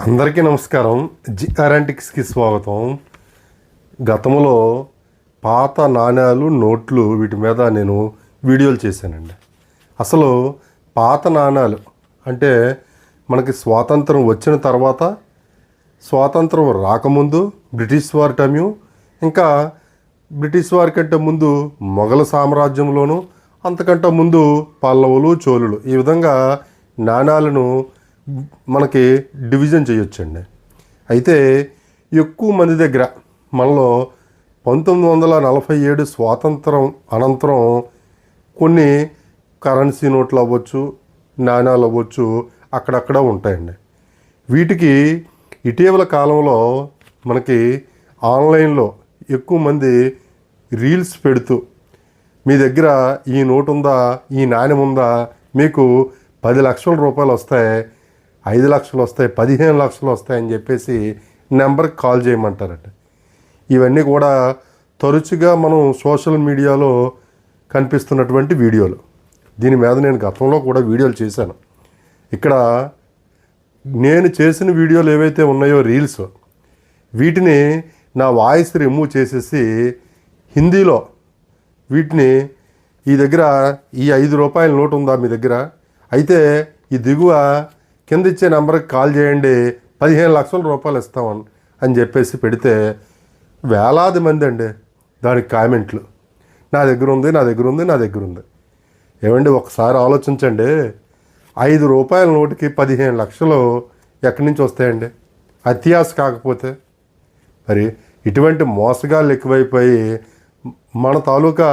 అందరికీ నమస్కారం. జిఆర్ఎంటిక్స్కి స్వాగతం. గతంలో పాత నాణ్యాలు నోట్లు వీటి మీద నేను వీడియోలు చేశానండి. అసలు పాత నాణ్యాలు అంటే మనకి స్వాతంత్రం వచ్చిన తర్వాత స్వాతంత్రం రాకముందు బ్రిటిష్ వారి టైము ఇంకా బ్రిటిష్ వారి కంటే ముందు మొఘల సామ్రాజ్యంలోను అంతకంటే ముందు పల్లవులు చోళులు ఈ విధంగా నాణాలను మనకి డివిజన్ చేయొచ్చండి. అయితే ఎక్కువ మంది దగ్గర మనలో పంతొమ్మిది వందల నలభై ఏడు స్వాతంత్రం అనంతరం కొన్ని కరెన్సీ నోట్లు అవ్వచ్చు నాణ్యాలు అవ్వచ్చు అక్కడక్కడ ఉంటాయండి. వీటికి ఇటీవల కాలంలో మనకి ఆన్లైన్లో ఎక్కువ మంది రీల్స్ పెడుతూ మీ దగ్గర ఈ నోటు ఉందా ఈ నాణ్యం ఉందా మీకు పది లక్షల రూపాయలు వస్తాయి ఐదు లక్షలు వస్తాయి పదిహేను లక్షలు వస్తాయని చెప్పేసి నెంబర్కి కాల్ చేయమంటారట. ఇవన్నీ కూడా తరచుగా మనం సోషల్ మీడియాలో కనిపిస్తున్నటువంటి వీడియోలు. దీని మీద నేను గతంలో కూడా వీడియోలు చేశాను. ఇక్కడ నేను చేసిన వీడియోలు ఏవైతే ఉన్నాయో రీల్స్ వీటిని నా వాయిస్ రిమూవ్ చేసేసి హిందీలో వీటిని ఈ దగ్గర ఈ ఐదు రూపాయల నోటు ఉందా మీ దగ్గర? అయితే ఈ దిగువ కింద ఇచ్చే నెంబర్కి కాల్ చేయండి. పదిహేను లక్షల రూపాయలు ఇస్తామని అని చెప్పేసి పెడితే వేలాది మంది అండి దానికి కామెంట్లు. నా దగ్గర ఉంది నా దగ్గర ఉంది నా దగ్గర ఉంది. ఏమండి ఒకసారి ఆలోచించండి. ఐదు రూపాయల నోటికి పదిహేను లక్షలు ఎక్కడి నుంచి వస్తాయండి? అత్యాశ కాకపోతే. మరి ఇటువంటి మోసగాళ్ళు ఎక్కువైపోయి మన తాలూకా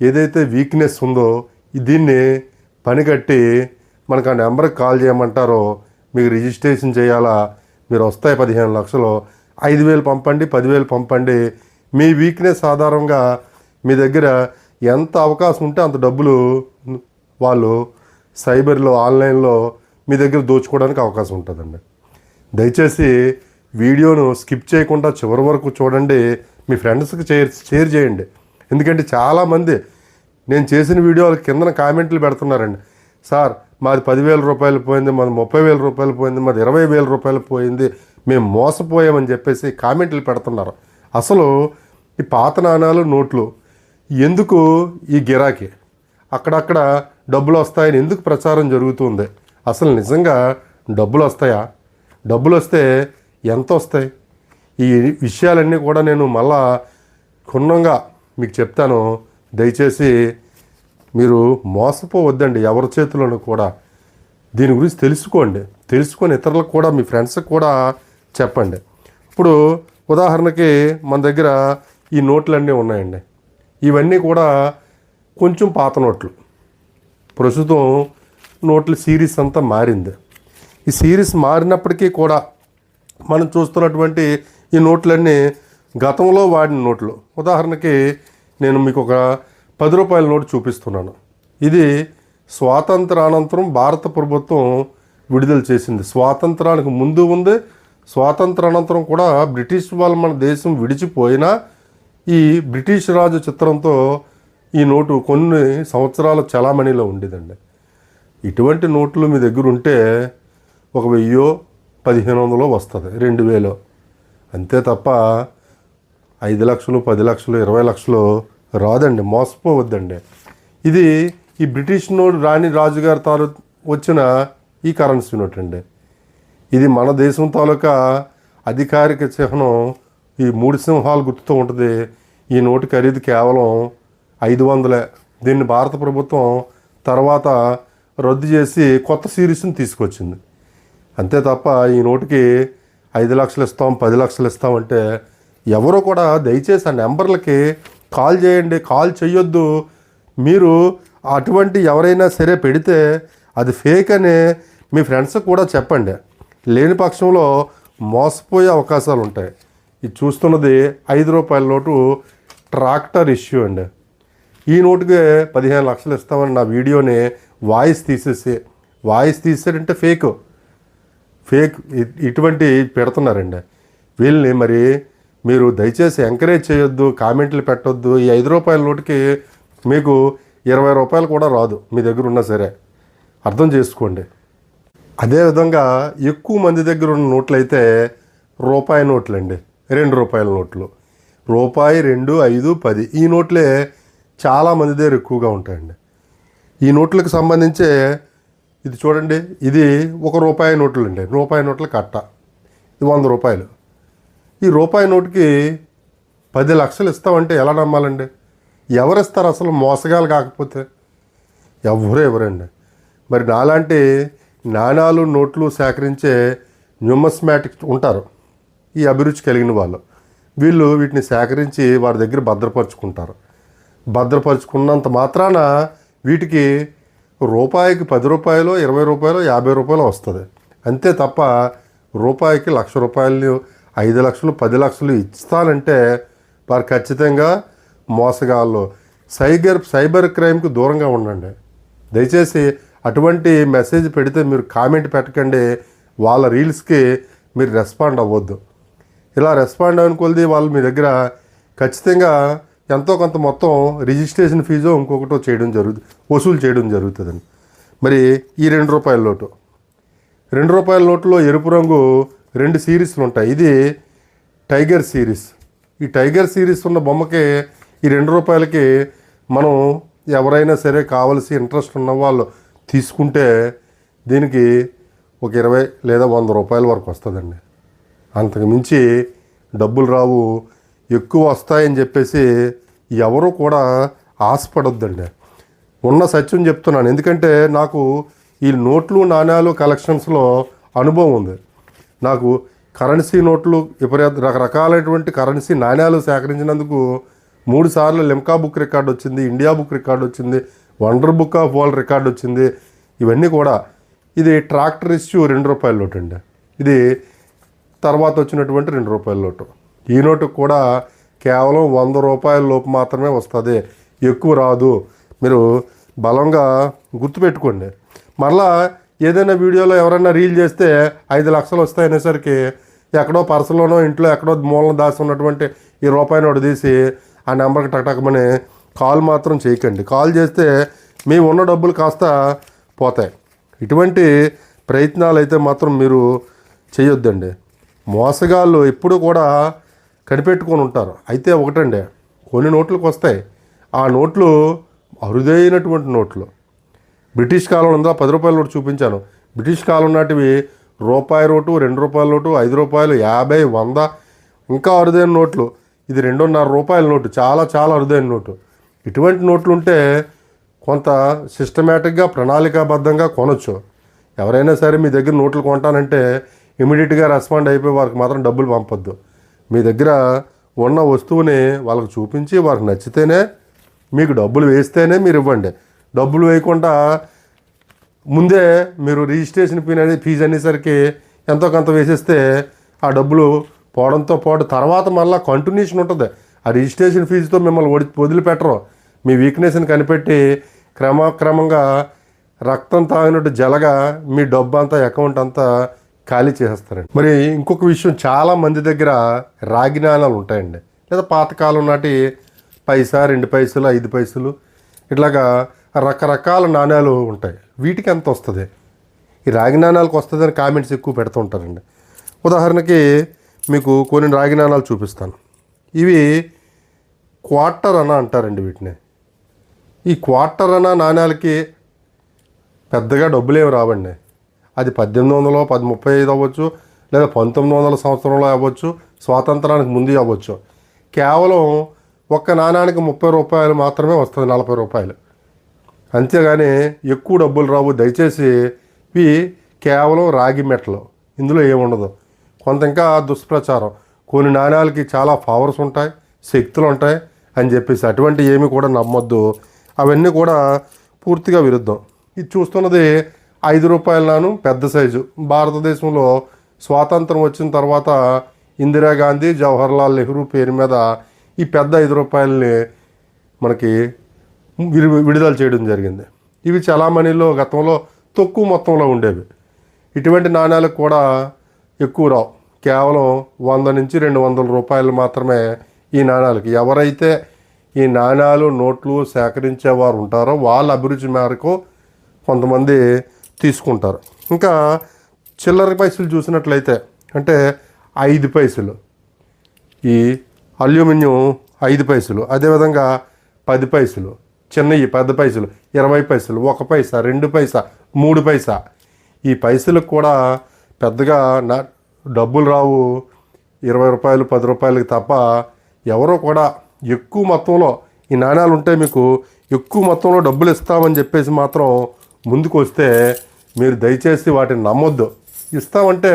ఏదైతే వీక్నెస్ ఉందో దీన్ని పని కట్టి మనకు ఆ నెంబర్కి కాల్ చేయమంటారో మీకు రిజిస్ట్రేషన్ చేయాలా మీరు వస్తాయి పదిహేను లక్షలు ఐదు వేలు పంపండి పదివేలు పంపండి. మీ వీక్నెస్ ఆధారంగా మీ దగ్గర ఎంత అవకాశం ఉంటే అంత డబ్బులు వాళ్ళు సైబర్లో ఆన్లైన్లో మీ దగ్గర దోచుకోవడానికి అవకాశం ఉంటుందండి. దయచేసి వీడియోను స్కిప్ చేయకుండా చివరి వరకు చూడండి మీ ఫ్రెండ్స్కి షేర్ షేర్ చేయండి. ఎందుకంటే చాలామంది నేను చేసిన వీడియోల కిందన కామెంట్లు పెడుతున్నారండి. సార్ మాది పదివేల రూపాయలు పోయింది మాది ముప్పై వేల రూపాయలు పోయింది మాది ఇరవై వేల రూపాయలు పోయింది. మేము మోసపోయామని చెప్పేసి కామెంట్లు పెడుతున్నారు. అసలు ఈ పాత నాణాలు నోట్లు ఎందుకు ఈ గిరాకీ? అక్కడక్కడ డబ్బులు వస్తాయని ఎందుకు ప్రచారం జరుగుతుంది అసలు నిజంగా డబ్బులు వస్తాయా? డబ్బులు వస్తే ఎంత వస్తాయి? ఈ విషయాలన్నీ కూడా నేను మళ్ళా క్షుణ్ణంగా మీకు చెప్తాను. దయచేసి మీరు మోసపోవద్దండి ఎవరి చేతిలోనూ కూడా. దీని గురించి తెలుసుకోండి. తెలుసుకొని ఇతరులకు కూడా మీ ఫ్రెండ్స్కి కూడా చెప్పండి. ఇప్పుడు ఉదాహరణకి మన దగ్గర ఈ నోట్లన్నీ ఉన్నాయండి. ఇవన్నీ కూడా కొంచెం పాత నోట్లు. ప్రస్తుతం నోట్ల సిరీస్ అంతా మారింది. ఈ సిరీస్ మారినప్పటికీ కూడా మనం చూస్తున్నటువంటి ఈ నోట్లన్నీ గతంలో వాడిన నోట్లు. ఉదాహరణకి నేను మీకు ఒక పది రూపాయల నోటు చూపిస్తున్నాను. ఇది స్వాతంత్రానంతరం భారత ప్రభుత్వం విడుదల చేసింది. స్వాతంత్రానికి ముందు ఉంది. స్వాతంత్రానంతరం కూడా బ్రిటిష్ వాళ్ళు మన దేశం విడిచిపోయినా ఈ బ్రిటిష్ రాజు చిత్రంతో ఈ నోటు కొన్ని సంవత్సరాల చలామణిలో ఉండేదండి. ఇటువంటి నోట్లు మీ దగ్గర ఉంటే ఒక వెయ్యో పదిహేను వందలో వస్తుంది రెండు వేలో. అంతే తప్ప ఐదు లక్షలు పది లక్షలు ఇరవై లక్షలు రాదండి మోసపోవద్దండి. ఇది ఈ బ్రిటిష్ నోడు రాణి రాజుగారి తాలూ వచ్చిన ఈ కరెన్సీ నోట్ అండి. ఇది మన దేశం తాలూకా అధికారిక చిహ్నం ఈ మూడు సింహాలు గుర్తుతో ఉంటుంది. ఈ నోటు ఖరీదు కేవలం ఐదు వందలే. దీన్ని భారత ప్రభుత్వం తర్వాత రద్దు చేసి కొత్త సిరీస్ని తీసుకొచ్చింది. అంతే తప్ప ఈ నోటుకి ఐదు లక్షలు ఇస్తాం పది లక్షలు ఇస్తాం అంటే ఎవరో కూడా దయచేసి ఆ నెంబర్లకి కాల్ చేయండి కాల్ చేయొద్దు మీరు అటువంటి ఎవరైనా సరే పెడితే అది ఫేక్ అని మీ ఫ్రెండ్స్ కూడా చెప్పండి. లేని పక్షంలో మోసపోయే అవకాశాలు ఉంటాయి. ఇది చూస్తున్నది ఐదు రూపాయల నోటు ట్రాక్టర్ ఇష్యూ అండి. ఈ నోటుకి పదిహేను లక్షలు ఇస్తామని నా వీడియోని వాయిస్ తీసేసి వాయిస్ తీసారంటే ఫేక్ ఫేక్ ఇటువంటి పెడుతున్నారండి. వీళ్ళని మరి మీరు దయచేసి ఎంకరేజ్ చేయొద్దు కామెంట్లు పెట్టొద్దు. ఈ ఐదు రూపాయల నోటికి మీకు ఇరవై రూపాయలు కూడా రాదు మీ దగ్గర ఉన్నా సరే. అర్థం చేసుకోండి. అదేవిధంగా ఎక్కువ మంది దగ్గర ఉన్న నోట్లు అయితే రూపాయి నోట్లు అండి రెండు రూపాయల నోట్లు. రూపాయి రెండు ఐదు పది. ఈ నోట్లే చాలా మంది దగ్గర ఎక్కువగా ఉంటాయండి. ఈ నోట్లకు సంబంధించే ఇది చూడండి ఇది ఒక రూపాయి నోట్లు అండి రూపాయి నోట్ల కట్ట. ఇది వంద రూపాయలు. ఈ రూపాయి నోటుకి పది లక్షలు ఇస్తామంటే ఎలా నమ్మాలండి? ఎవరిస్తారు అసలు మోసగాలు కాకపోతే? ఎవరు ఎవరండి మరి నాలాంటి నాణాలు నోట్లు సేకరించే న్యూమస్మాటిక్ ఉంటారు. ఈ అభిరుచి కలిగిన వాళ్ళు. వీళ్ళు వీటిని సేకరించి వారి దగ్గర భద్రపరుచుకుంటారు. భద్రపరుచుకున్నంత మాత్రాన వీటికి రూపాయికి పది రూపాయలు ఇరవై రూపాయలు యాభై రూపాయలు వస్తుంది. అంతే తప్ప రూపాయికి లక్ష రూపాయలు ఐదు లక్షలు పది లక్షలు ఇస్తానంటే వారు ఖచ్చితంగా మోసగాళ్ళు. సైబర్ సైబర్ క్రైమ్కి దూరంగా ఉండండి. దయచేసి అటువంటి మెసేజ్ పెడితే మీరు కామెంట్ పెట్టకండి. వాళ్ళ రీల్స్కి మీరు రెస్పాండ్ అవ్వద్దు. ఇలా రెస్పాండ్ అయిన వాళ్ళు మీ దగ్గర ఖచ్చితంగా ఎంతో కొంత మొత్తం రిజిస్ట్రేషన్ ఫీజు ఇంకొకటో చేయడం జరుగుతుంది వసూలు చేయడం జరుగుతుందండి. మరి ఈ రెండు రూపాయల నోటు. రెండు రూపాయల నోట్లో ఎరుపు రంగు రెండు సిరీస్లు ఉంటాయి. ఇది టైగర్ సిరీస్ ఈ టైగర్ సిరీస్ ఉన్న బొమ్మకి ఈ రెండు రూపాయలకి మనం ఎవరైనా సరే కావలసి ఇంట్రెస్ట్ ఉన్న వాళ్ళు తీసుకుంటే దీనికి ఒక ఇరవై లేదా వంద రూపాయల వరకు వస్తుందండి. అంతకు మించి డబ్బులు రావు. ఎక్కువ వస్తాయని చెప్పేసి ఎవరు కూడా ఆశపడొద్దండి. ఉన్న సత్యం చెప్తున్నాను. ఎందుకంటే నాకు ఈ నోట్లు నాణ్యాలు కలెక్షన్స్లో అనుభవం ఉంది. నాకు కరెన్సీ నోట్లు విపరీత రకరకాలైనటువంటి కరెన్సీ నాణ్యాలు సేకరించినందుకు మూడు సార్లు లిమ్కా బుక్ రికార్డు వచ్చింది ఇండియా బుక్ రికార్డు వచ్చింది wonder book of world record వచ్చింది ఇవన్నీ కూడా ఇది ట్రాక్టర్ ఇష్యూ రెండు రూపాయల నోటు అండి. ఇది తర్వాత వచ్చినటువంటి రెండు రూపాయల నోటు. ఈ నోటు కూడా కేవలం వంద రూపాయల లోపు మాత్రమే వస్తుంది ఎక్కువ రాదు. మీరు బలంగా గుర్తుపెట్టుకోండి. మరలా ఏదైనా వీడియోలో ఎవరైనా రీల్ చేస్తే ఐదు లక్షలు వస్తాయనేసరికి ఎక్కడో పర్సలోనో ఇంట్లో ఎక్కడో మూలన దాసి ఉన్నటువంటి ఈ రూపాయిని ఒకటి తీసి ఆ నెంబర్కి టక్టకమని కాల్ మాత్రం చేయకండి. కాల్ చేస్తే మీ ఉన్న డబ్బులు కాస్త పోతాయి. ఇటువంటి ప్రయత్నాలు అయితే మాత్రం మీరు చేయొద్దండి. మోసగాళ్ళు ఎప్పుడు కూడా కనిపెట్టుకొని ఉంటారు. అయితే ఒకటండి కొన్ని నోట్లకు వస్తాయి ఆ నోట్లు అరుదైనటువంటి నోట్లు. బ్రిటిష్ కాలం ఉందా? పది రూపాయల నోటు చూపించాను. బ్రిటిష్ కాలం నాటివి రూపాయి నోటు రెండు రూపాయల నోటు ఐదు రూపాయలు యాభై వంద ఇంకా అరుదైన నోట్లు. ఇది రెండున్నర రూపాయల నోటు చాలా చాలా అరుదైన నోటు. ఇటువంటి నోట్లు ఉంటే కొంత సిస్టమేటిక్గా ప్రణాళికాబద్ధంగా కొనొచ్చు. ఎవరైనా సరే మీ దగ్గర నోట్లు కొంటానంటే ఇమీడియట్గా రెస్పాండ్ అయిపోయి వారికి మాత్రం డబ్బులు పంపొద్దు. మీ దగ్గర ఉన్న వస్తువుని వాళ్ళకి చూపించి వారికి నచ్చితేనే మీకు డబ్బులు వేస్తేనే మీరు ఇవ్వండి. డబ్బులు వేయకుండా ముందే మీరు రిజిస్ట్రేషన్ ఫీ అనేది ఫీజు అనేసరికి ఎంతో కొంత వేసేస్తే ఆ డబ్బులు పోవడంతో పాటు తర్వాత మళ్ళీ కంటిన్యూషన్ ఉంటుంది. ఆ రిజిస్ట్రేషన్ ఫీజుతో మిమ్మల్ని వడి వదిలిపెట్టరు. మీ వీక్నెస్ని కనిపెట్టి క్రమక్రమంగా రక్తం తాగినట్టు జలగా మీ డబ్బు అంతా అకౌంట్ అంతా ఖాళీ చేసేస్తారండి. మరి ఇంకొక విషయం చాలా మంది దగ్గర రాగి నాణాలు ఉంటాయండి. లేదా పాతకాలం నాటి పైసా రెండు పైసలు ఐదు పైసలు ఇట్లాగా రకరకాల నాణ్యాలు ఉంటాయి. వీటికి ఎంత వస్తుంది? ఈ రాగి నాణ్యాలకు వస్తుందని కామెంట్స్ ఎక్కువ పెడుతూ ఉంటారండి. ఉదాహరణకి మీకు కొన్ని రాగి నాణాలు చూపిస్తాను. ఇవి క్వార్టర్ అన అంటారండి వీటిని. ఈ క్వార్టర్ అన నాణ్యాలకి పెద్దగా డబ్బులు ఏమి రావండి. అది పద్దెనిమిది వందలు పది ముప్పై ఐదు అవ్వచ్చు లేదా పంతొమ్మిది వందల సంవత్సరంలో అవ్వచ్చు స్వాతంత్రానికి ముందు అవ్వచ్చు. కేవలం ఒక్క నాణానికి ముప్పై రూపాయలు మాత్రమే వస్తుంది నలభై రూపాయలు. అంతేగాని ఎక్కువ డబ్బులు రావు. దయచేసి ఇవి కేవలం రాగి మెట్టలు ఇందులో ఏముండదు కొంత ఇంకా దుష్ప్రచారం. కొన్ని నాణ్యాలకి చాలా పవర్స్ ఉంటాయి శక్తులు ఉంటాయి అని చెప్పేసి అటువంటి ఏమి కూడా నమ్మొద్దు. అవన్నీ కూడా పూర్తిగా విరుద్ధం. ఇది చూస్తున్నది ఐదు రూపాయల నాను పెద్ద సైజు. భారతదేశంలో స్వాతంత్రం వచ్చిన తర్వాత ఇందిరాగాంధీ జవహర్లాల్ నెహ్రూ పేరు మీద ఈ పెద్ద ఐదు రూపాయలని మనకి విడుదల చేయడం జరిగింది. ఇవి చలామణిలో గతంలో తక్కువ మొత్తంలో ఉండేవి. ఇటువంటి నాణ్యాలకు కూడా ఎక్కువ రావు. కేవలం వంద నుంచి రెండు వందల రూపాయలు మాత్రమే ఈ నాణ్యాలకి ఎవరైతే ఈ నాణ్యాలు నోట్లు సేకరించేవారు ఉంటారో వాళ్ళ అభిరుచి మేరకు కొంతమంది తీసుకుంటారు. ఇంకా చిల్లర పైసలు చూసినట్లయితే అంటే ఐదు పైసలు. ఈ అల్యూమినియం ఐదు పైసలు. అదేవిధంగా పది పైసలు. చిన్నవి పెద్ద పైసలు ఇరవై పైసలు ఒక పైసా రెండు పైసా మూడు పైసా. ఈ పైసలకు కూడా పెద్దగా నా డబ్బులు రావు. ఇరవై రూపాయలు పది రూపాయలకి తప్ప ఎవరో కూడా ఎక్కువ మొత్తంలో ఈ నాణ్యాలు ఉంటే మీకు ఎక్కువ మొత్తంలో డబ్బులు ఇస్తామని చెప్పేసి మాత్రం ముందుకు వస్తే మీరు దయచేసి వాటిని నమ్మొద్దు. ఇస్తామంటే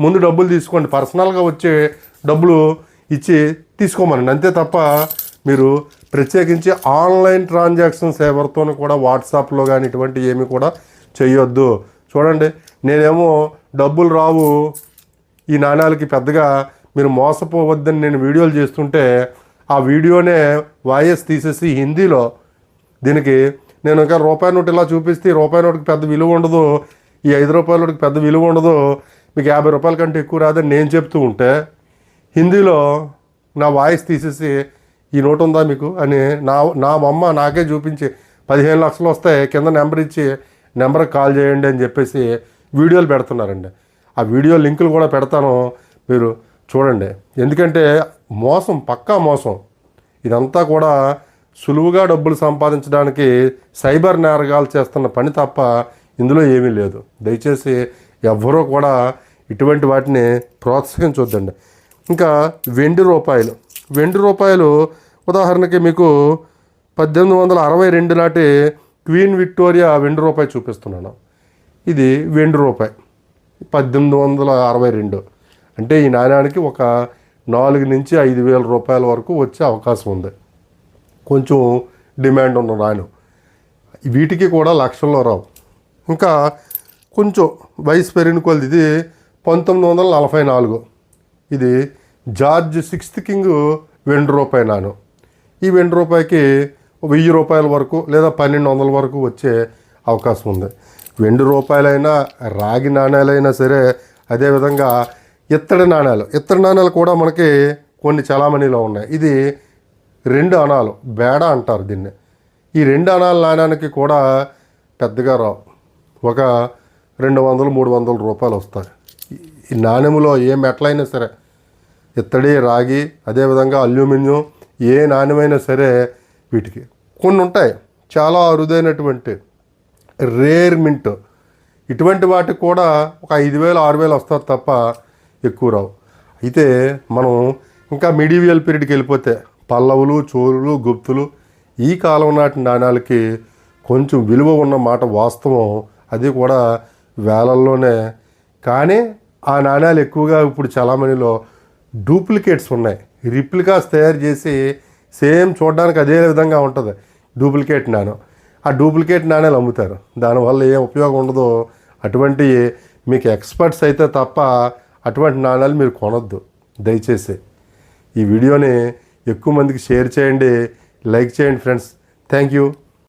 ముందు డబ్బులు తీసుకోండి. పర్సనల్గా వచ్చే డబ్బులు ఇచ్చి తీసుకోమనండి. అంతే తప్ప మీరు ప్రత్యేకించి ఆన్లైన్ ట్రాన్సాక్షన్ సేవలతో కూడా వాట్సాప్లో కానీ ఇటువంటి ఏమి కూడా చేయొద్దు చూడండి నేనేమో డబ్బులు రావు ఈ నాణ్యాలకి పెద్దగా మీరు మోసపోవద్దని నేను వీడియోలు చేస్తుంటే ఆ వీడియోనే వాయిస్ తీసేసి హిందీలో దీనికి నేను ఇంకా రూపాయి నోటు ఇలా చూపిస్తే రూపాయి నోటుకి పెద్ద విలువ ఉండదు ఈ ఐదు రూపాయల నోటుకి పెద్ద విలువ ఉండదు మీకు యాభై రూపాయల కంటే ఎక్కువ రాదని నేను చెప్తూ ఉంటే హిందీలో నా వాయిస్ తీసేసి ఈ నోటు ఉందా మీకు? అని నా నా అమ్మ నాకే చూపించి పదిహేను లక్షలు వస్తే కింద నెంబర్ ఇచ్చి నెంబర్కి కాల్ చేయండి అని చెప్పేసి వీడియోలు పెడుతున్నారండి. ఆ వీడియో లింకులు కూడా పెడతాను మీరు చూడండి. ఎందుకంటే మోసం పక్కా మోసం. ఇదంతా కూడా సులువుగా డబ్బులు సంపాదించడానికి సైబర్ నేరగాలు చేస్తున్న పని తప్ప ఇందులో ఏమీ లేదు. దయచేసి ఎవ్వరూ కూడా ఇటువంటి వాటిని ప్రోత్సహించొద్దండి. ఇంకా వెండి రూపాయలు. వెండి రూపాయలు ఉదాహరణకి మీకు పద్దెనిమిది వందల అరవై రెండు నాటి క్వీన్ విక్టోరియా వెండి రూపాయి చూపిస్తున్నాను. ఇది వెండి రూపాయి. పద్దెనిమిది వందల అరవై రెండు. అంటే ఈ నాణ్యానికి ఒక నాలుగు నుంచి ఐదు వేల రూపాయల వరకు వచ్చే అవకాశం ఉంది. కొంచెం డిమాండ్ ఉన్న నాణ్యం. వీటికి కూడా లక్షల్లో రావు. ఇంకా కొంచెం వయసు పెరిగిన కొలది ఇది పంతొమ్మిది వందల నలభై నాలుగు. ఇది జార్జ్ సిక్స్త్ కింగ్ వెండి రూపాయి నాణ్యం. ఈ వెండి రూపాయికి వెయ్యి రూపాయల వరకు లేదా పన్నెండు వందల వరకు వచ్చే అవకాశం ఉంది. వెండి రూపాయలైనా రాగి నాణ్యాలైనా సరే అదేవిధంగా ఇత్తడి నాణ్యాలు ఇత్తడి నాణ్యాలు కూడా మనకి కొన్ని చలామణిలో ఉన్నాయి. ఇది రెండు అణాలు బేడ అంటారు దీన్ని. ఈ రెండు అణాల నాణ్యానికి కూడా పెద్దగా రావు. ఒక రెండు వందలు మూడు వందల రూపాయలు వస్తాయి. ఈ నాణ్యములో ఏ మెట్లైనా సరే ఇత్తడి రాగి అదేవిధంగా అల్యూమినియం ఏ నాణ్యమైనా సరే వీటికి. కొన్ని ఉంటాయి. చాలా అరుదైనటువంటి రేర్ మింట్. ఇటువంటి వాటికి కూడా ఒక ఐదు వేలు ఆరు వేలు వస్తారు తప్ప ఎక్కువ రావు. అయితే మనం ఇంకా మిడివియల్ పీరియడ్కి వెళ్ళిపోతే పల్లవులు చోరులు గుప్తులు ఈ కాలం నాటి నాణ్యాలకి కొంచెం విలువ ఉన్న మాట వాస్తవం. అది కూడా వేలల్లోనే. కానీ ఆ నాణ్యాలు ఎక్కువగా ఇప్పుడు చలామణిలో డూప్లికేట్స్ ఉన్నాయి. రిప్లికాస్ తయారు చేసి సేమ్ చూడడానికి అదే విధంగా ఉంటుంది. డూప్లికేట్ నాణ్యం ఆ డూప్లికేట్ నాణ్యాలు అమ్ముతారు దానివల్ల ఏం ఉపయోగం ఉండదో అటువంటి మీకు ఎక్స్పర్ట్స్ అయితే తప్ప అటువంటి నాణ్యాలు మీరు కొనొద్దు. దయచేసి ఈ వీడియోని ఎక్కువ మందికి షేర్ చేయండి. లైక్ చేయండి ఫ్రెండ్స్. Thank you.